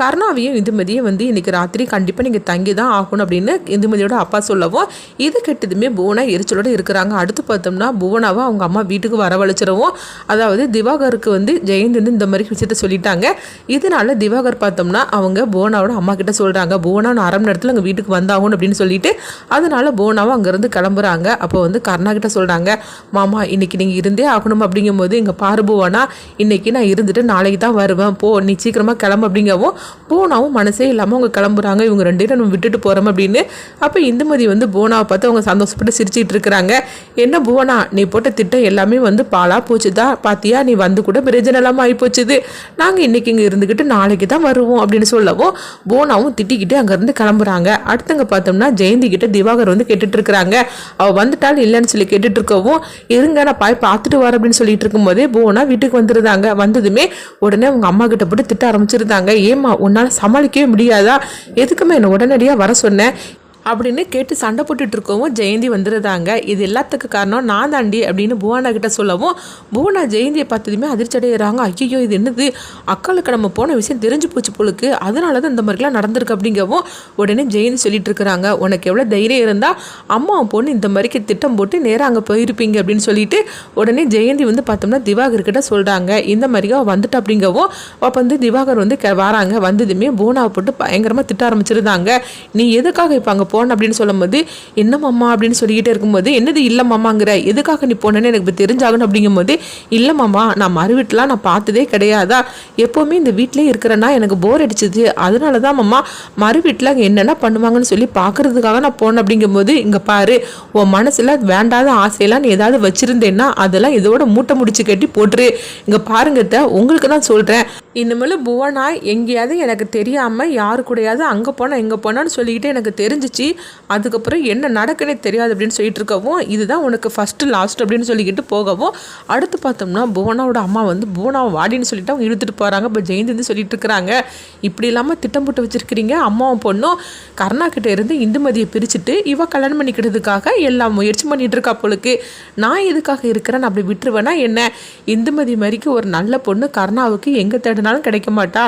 கர்ணாவையும் இந்துமதியும் வந்து இன்றைக்கி ராத்திரி கண்டிப்பாக நீங்கள் தங்கி தான் ஆகணும் அப்படின்னு இந்துமதியோட அப்பா சொல்லவும் இது கெட்டதுமே புவனா எரிச்சலோடு இருக்கிறாங்க. அடுத்து பார்த்தோம்னா புவனாவை அவங்க அம்மா வீட்டுக்கு வரவழைச்சிடவும். அதாவது திவாகருக்கு வந்து ஜெயந்த் வந்து இந்த மாதிரி விஷயத்த சொல்லிட்டாங்க. இதனால திவாகர் பார்த்தோம்னா அவங்க புவனாவோட அம்மா கிட்ட சொல்கிறாங்க புவனா நான் அரை மணி நேரத்தில் எங்கள் வீட்டுக்கு வந்தாகணும் அப்படின்னு சொல்லிட்டு அதனால புவனாவும் அங்கேருந்து கிளம்புறாங்க. அப்போ வந்து கர்ணா கிட்ட சொல்கிறாங்க மாமா இன்னைக்கு நீங்கள் இருந்தே ஆகணும் அப்படிங்கும்போது இங்கே பாரு புவனா இன்னைக்கு நான் இருந்துட்டு நாளைக்கு தான் வருவேன். போ நீ சீக்கிரமாக கிளம்பு அப்படிங்கவும் போனாவும் மனசே இல்லாமல் அவங்க கிளம்புறாங்க. இவங்க ரெண்டு பேரும் நம்ம விட்டுட்டு போகிறோம் அப்படின்னு. அப்போ இந்துமதி வந்து போனாவை பார்த்து அவங்க சந்தோஷப்பட்டு சிரிச்சிட்டு இருக்கிறாங்க. என்ன புவனா நீ போட்ட திட்டம் எல்லாமே வந்து பாலா போச்சுதா? பார்த்தியா நீ வந்து கூட பிரயோஜனம் ஆகி போச்சுது. நாங்கள் இன்றைக்கி இங்கே இருந்துக்கிட்டு நாளைக்கு தான் வருவோம் அப்படின்னு சொல்லவும் போனாவும் திட்டிக்கிட்டு அங்கேருந்து கிளம்புறாங்க. அடுத்தங்க பார்த்தோம்னா ஜெயந்தி கிட்ட திவாகர் வந்து கேட்டுட்டு இருக்கிறாங்க. அவள் வந்துட்டாலும் இல்லைன்னு சொல்லி கேட்டுட்டு இருக்கவும் இருங்க நான் பாய் பார்த்துட்டு வர அப்படின்னு சொல்லிட்டு இருக்கும்போதே போனா வீட்டுக்கு வந்துருந்தாங்க. வந்ததுமே உடனே அவங்க அம்மா கிட்ட போட்டு திட்ட ஆரம்பிச்சிருந்தாங்க. ஏமா உன்னால் சமாளிக்கவே முடியாதா? எதுக்குமே என்னை உடனடியாக வர சொன்னேன் அப்படின்னு கேட்டு சண்டை போட்டுட்டு இருக்கவும் ஜெயந்தி வந்துருந்தாங்க இது எல்லாத்துக்கு காரணம் நான் தாண்டி அப்படின்னு புவனா கிட்ட சொல்லவும் புவனா ஜெயந்தியை பார்த்ததுமே அதிர்ச்சி அடைகிறாங்க ஐயோ இது என்னது? அக்காளுக்கு நம்ம போன விஷயம் தெரிஞ்சு போச்சு போலுக்கு. அதனால தான் இந்த மாதிரிலாம் நடந்திருக்கு அப்படிங்கவும் உடனே ஜெயந்தி சொல்லிட்டு இருக்கிறாங்க உனக்கு எவ்வளோ தைரியம் இருந்தால் அம்மா பொண்ணு இந்த மாதிரிக்கு திட்டம் போட்டு நேராக அங்கே போயிருப்பீங்க அப்படின்னு சொல்லிட்டு உடனே ஜெயந்தி வந்து பார்த்தோம்னா திவாகர் கிட்ட சொல்கிறாங்க இந்த மாதிரியா வந்துட்டு அப்படிங்கவும் அப்போ வந்து திவாகர் வந்து வராங்க. வந்ததுமே பூனாவை போட்டு பயங்கரமாக திட்ட ஆரம்பிச்சிருந்தாங்க. நீ எதுக்காக இப்போ அங்கே போன அப்படின்னு சொல்லும்போது என்ன மாமா? அப்படின்னு சொல்லிக்கிட்டே இருக்கும்போது என்னது இல்லை மாமாங்கிற? எதுக்காக நீ போனேன்னு எனக்கு இப்போ தெரிஞ்சாகணும். அப்படிங்கும்போது இல்லை மாமா நான் மறுவீட்டெலாம் நான் பார்த்ததே கிடையாதா? எப்போவுமே இந்த வீட்டிலே இருக்கிறேன்னா எனக்கு போர் அடிச்சுது. அதனால தான் மாமா மறுவீட்டில் அங்கே என்னென்ன பண்ணுவாங்கன்னு சொல்லி பார்க்கறதுக்காக நான் போனேன். அப்படிங்கும்போது இங்கே பாரு உன் மனசில் வேண்டாத ஆசையெல்லாம் நீ ஏதாவது வச்சுருந்தேன்னா அதெல்லாம் இதோட மூட்டை முடிச்சு கட்டி போட்டுரு. இங்கே பாருங்க உங்களுக்கு தான் சொல்கிறேன் இனிமேல் புவனா எங்கேயாவது எனக்கு தெரியாமல் யாரு கூடயாவது அங்கே போனால் எங்கே போனான்னு சொல்லிக்கிட்டு எனக்கு தெரிஞ்சிச்சு. அதுக்கப்புறம் என்ன நடக்குன்னே தெரியாது அப்படின்னு சொல்லிட்டு இருக்கவும் இதுதான் உனக்கு ஃபஸ்ட்டு லாஸ்ட் அப்படின்னு சொல்லிக்கிட்டு போகவும் அடுத்து பார்த்தோம்னா புவனாவோட அம்மா வந்து புவனாவை வாடின்னு சொல்லிட்டு அவங்க இழுத்துட்டு போகிறாங்க இப்போ ஜெயந்தி வந்து சொல்லிட்டு இருக்கிறாங்க இப்படி இல்லாமல் திட்டம் போட்டு வச்சுருக்கிறீங்க அம்மாவும் பொண்ணும். கர்ணா கிட்ட இருந்து இந்துமதியை பிரிச்சுட்டு இவ கல்யாணம் பண்ணிக்கிறதுக்காக எல்லா முயற்சி பண்ணிட்டு இருக்கா போலுக்கு. நான் எதுக்காக இருக்கிறேன்? அப்படி விட்டுருவேன்னா என்ன? இந்துமதி மாதிரிக்கு ஒரு நல்ல பொண்ணு கர்ணாவுக்கு எங்கே தேடினாலும் கிடைக்க மாட்டா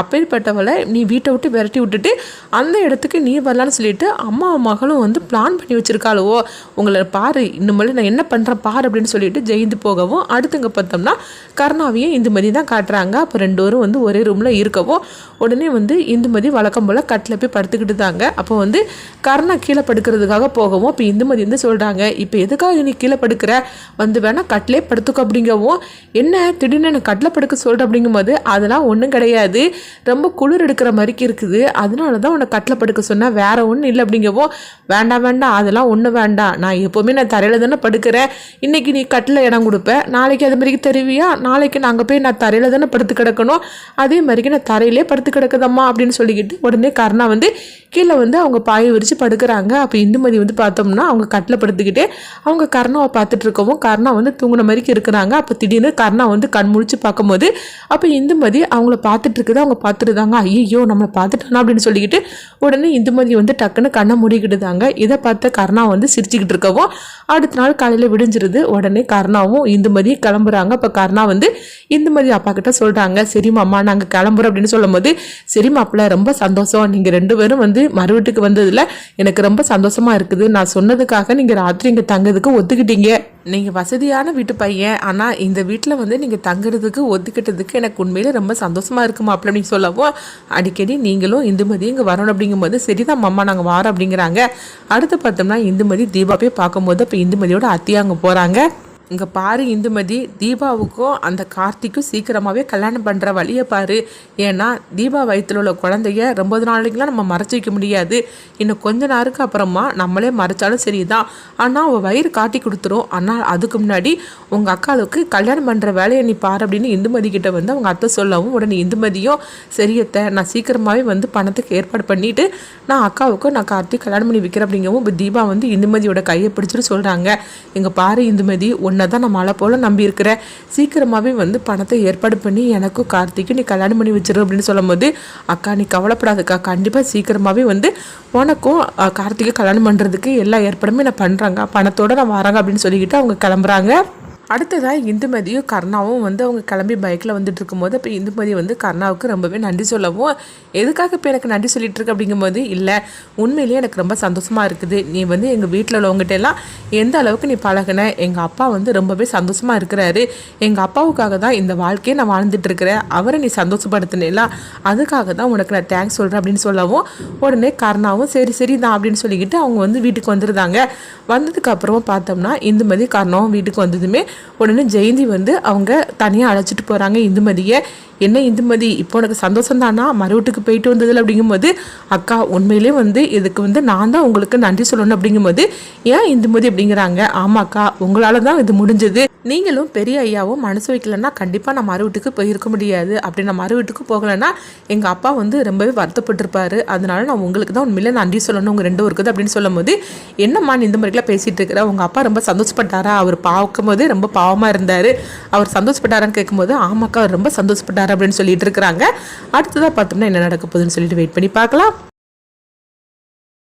அப்பேற்பட்டவளை நீ வீட்டை விட்டு விரட்டி விட்டுட்டு அந்த இடத்துக்கு நீ வரலான்னு சொல்லிட்டு அம்மா மகளும் வந்து பிளான் பண்ணி வச்சுருக்காளுவோ. உங்களை பாரு இன்னும் நான் என்ன பண்ணுறேன் பாரு அப்படின்னு சொல்லிட்டு ஜெயிந்து போகவும் அடுத்துங்க பார்த்தோம்னா கருணாவையும் இந்துமதி தான் காட்டுறாங்க. அப்போ ரெண்டு பேரும் வந்து ஒரே ரூமில் இருக்கவும் உடனே வந்து இந்துமதி வழக்கம் போல் கட்டில் போய் படுத்துக்கிட்டு தாங்க அப்போ வந்து கருணா கீழே படுக்கிறதுக்காக போகவும் இப்போ இந்துமதி வந்து சொல்கிறாங்க இப்போ எதுக்காக நீ கீழே படுக்கிற? வந்து வேணால் கட்டிலே படுத்துக்கோ அப்படிங்கவும். என்ன? திடீர்னு எனக்கு கட்டில் படுக்க சொல்கிற அப்படிங்கும்போது அதெல்லாம் ஒன்றும் கிடையாது. ரொம்ப குளிர் எடுக்கிற மாதிரிக்கு இருக்குது. அதனால தான் உன்னை கட்டில் படுக்க சொன்னேன் வேறு ஒன்றும் இல்லை அப்படிங்கவோ வேண்டாம் வேண்டாம் அதெல்லாம் ஒன்றும் வேண்டாம். நான் எப்போவுமே நான் தரையில் தானே படுக்கிறேன். இன்றைக்கி நீ கட்டில் இடம் கொடுப்ப. நாளைக்கு அது மாதிரிக்கு தருவியா? நாளைக்கு நாங்கள் போய் நான் தரையில் தானே படுத்து கிடக்கணும். அதே மாதிரிக்கு நான் தரையிலே படுத்து கிடக்குதம்மா அப்படின்னு சொல்லிக்கிட்டு உடனே கருணா வந்து கீழே வந்து அவங்க பாயை விரித்து படுக்கிறாங்க. அப்போ இந்துமதி வந்து பார்த்தோம்னா அவங்க கட்டில் படுத்துக்கிட்டே அவங்க கர்ணாவை பார்த்துட்டு இருக்கவும் கர்ணா வந்து தூங்கின மாதிரிக்கு இருக்கிறாங்க. அப்போ திடீர்னு கர்ணா வந்து கண் முழிச்சு பார்க்கும்போது அப்போ இந்துமதி அவங்கள பார்த்துட்டு இருக்குது அவங்க பார்த்துருந்தாங்க ஐயோ நம்மளை பார்த்துட்டானா அப்படின்னு சொல்லிக்கிட்டு உடனே இந்துமதி வந்து டக்குன்னு கண்ணை மூடிக்கிட்டுதாங்க. இதை பார்த்த கர்ணா வந்து சிரிச்சுக்கிட்டு இருக்கவும் அடுத்த நாள் காலையில் விடிஞ்சிருது. உடனே கர்ணாவும் இந்துமதி கிளம்புறாங்க. அப்போ கர்ணா வந்து இந்துமதி அப்பா கிட்ட சொல்கிறாங்க சரிம்மா அம்மா நாங்கள் கிளம்புறோம் அப்படின்னு சொல்லும்போது சரி மாப்பிள்ள ரொம்ப சந்தோஷம். நீங்கள் ரெண்டு பேரும் வந்து மறு வீட்டுக்கு வந்ததில் எனக்கு ரொம்ப சந்தோஷமாக இருக்குது. நான் சொன்னதுக்காக நீங்கள் ராத்திரி இங்கே தங்குறதுக்கு ஒத்துக்கிட்டீங்க. நீங்கள் வசதியான வீட்டு பையன். ஆனால் இந்த வீட்டில் வந்து நீங்கள் தங்குறதுக்கு ஒத்துக்கிட்டதுக்கு எனக்கு உண்மையிலே ரொம்ப சந்தோஷமாக இருக்குமா அப்படின்னு சொல்லவும் அடிக்கடி நீங்களும் இந்துமதி இங்கே வரணும் அப்படிங்கும்போது சரிதான் மாமா நாங்கள் வரோம் அப்படிங்கிறாங்க. அடுத்து பார்த்தோம்னா இந்துமதி தீபாவே பார்க்கும்போது அப்போ இந்துமதியோட அத்தியாங்க போகிறாங்க இங்கே பாரு இந்துமதி தீபாவுக்கும் அந்த கார்த்திக்கும் சீக்கிரமாகவே கல்யாணம் பண்ணுற வழியை பாரு. ஏன்னா தீபா வயிற்றில் உள்ள குழந்தைய ரொம்ப நாளைக்கெலாம் நம்ம மறைச்சி வைக்க முடியாது. இன்னும் கொஞ்ச நேரத்துக்கு அப்புறமா நம்மளே மறைச்சாலும் சரிதான். ஆனால் அவள் வயிறு காட்டி கொடுத்துரும். ஆனால் அதுக்கு முன்னாடி உங்கள் அக்காளுக்கு கல்யாணம் பண்ணுற வேலையை நீ பாரு அப்படின்னு இந்துமதி கிட்ட வந்து அவங்க அத்தை சொல்லவும் உடனே இந்துமதியும் சரியத்தை நான் சீக்கிரமாகவே வந்து பணத்துக்கு ஏற்பாடு பண்ணிவிட்டு நான் அக்காவுக்கும் நான் கார்த்திக் கல்யாணம் பண்ணி வைக்கிறேன் அப்படிங்கவும் இப்போ தீபா வந்து இந்துமதியோட கையை பிடிச்சிட்டு சொல்கிறாங்க எங்கள் பாரு இந்துமதி ஒன்று உன்னை தான் நான் மழை போல் நம்பி இருக்கிறேன் சீக்கிரமாகவே வந்து பணத்தை ஏற்பாடு பண்ணி எனக்கும் கார்த்திக்கும் நீ கல்யாணம் பண்ணி வச்சிரு அப்படின்னு சொல்லும்போது அக்கா நீ கவலைப்படாதக்கா. கண்டிப்பாக சீக்கிரமாகவே வந்து உனக்கும் கார்த்திகை கல்யாணம் பண்ணுறதுக்கு எல்லா ஏற்பாடுமே நான் பண்ணுறாங்க பணத்தோடு நான் வராங்க அப்படின்னு சொல்லிக்கிட்டு அவங்க கிளம்புறாங்க. அடுத்ததாக இந்துமதியும் கர்ணாவும் வந்து அவங்க கிளம்பி பைக்கில் வந்துட்டு இருக்கும்போது இப்போ இந்துமதி வந்து கர்ணாவுக்கு ரொம்பவே நன்றி சொல்லவும் எதுக்காக இப்போ எனக்கு நன்றி சொல்லிட்டு இருக்கு? அப்படிங்கும்போது இல்லை உண்மையிலேயே எனக்கு ரொம்ப சந்தோஷமாக இருக்குது. நீ வந்து எங்கள் வீட்டில் உள்ளவங்ககிட்ட எல்லாம் எந்த அளவுக்கு நீ பழகுன? எங்கள் அப்பா வந்து ரொம்பவே சந்தோஷமாக இருக்கிறாரு. எங்கள் அப்பாவுக்காக தான் இந்த வாழ்க்கையை நான் வாழ்ந்துட்டு இருக்கிறேன். அவரை நீ சந்தோஷப்படுத்தினேலாம் அதுக்காக தான் உனக்கு நான் தேங்க்ஸ் சொல்கிறேன் அப்படின்னு சொல்லவும் உடனே கர்ணாவும் சரி சரி தான் அப்படின்னு சொல்லிக்கிட்டு அவங்க வந்து வீட்டுக்கு வந்துருந்தாங்க வந்ததுக்கப்புறமா பார்த்தோம்னா இந்துமதி கர்ணாவும் வீட்டுக்கு வந்ததுமே உடனே ஜெயந்தி வந்து அவங்க தனியாக அழைச்சிட்டு போகிறாங்க இந்துமதியை. என்ன இந்துமதி? இப்போ உனக்கு சந்தோஷம் தானா? மறுவீட்டுக்கு போயிட்டு வந்ததில் அப்படிங்கும்போது அக்கா உண்மையிலே வந்து இதுக்கு வந்து நான் தான் உங்களுக்கு நன்றி சொல்லணும் அப்படிங்கும்போது ஏன் இந்துமதி? அப்படிங்கிறாங்க. ஆமாக்கா உங்களால தான் இது முடிஞ்சது. நீங்களும் பெரிய ஐயாவும் மனசு வைக்கலன்னா கண்டிப்பாக நான் மறு வீட்டுக்கு போயிருக்க முடியாது. அப்படி நான் மறு வீட்டுக்கு போகலைன்னா எங்கள் அப்பா வந்து ரொம்பவே வருத்தப்பட்டிருப்பாரு. அதனால நான் உங்களுக்கு தான் உண்மையிலே நன்றி சொல்லணும் உங்கள் ரெண்டு இருக்குது அப்படின்னு சொல்லும்போது என்னம்மா இந்த மாதிரிலாம் பேசிகிட்டு இருக்கிற? உங்கள் அப்பா ரொம்ப சந்தோஷப்பட்டாரா? அவர் பார்க்கும்போது ரொம்ப பாவமாக இருந்தார். அவர் சந்தோஷப்பட்டாரான்னு கேட்கும்போது ஆமாக்கா அவர் ரொம்ப சந்தோஷப்பட்டார் அப்படின்னு சொல்லிட்டு இருக்கிறாங்க. அடுத்ததாக பார்த்தோம்னா என்ன நடக்க போகுதுன்னு சொல்லிட்டு வெயிட் பண்ணி பார்க்கலாம்.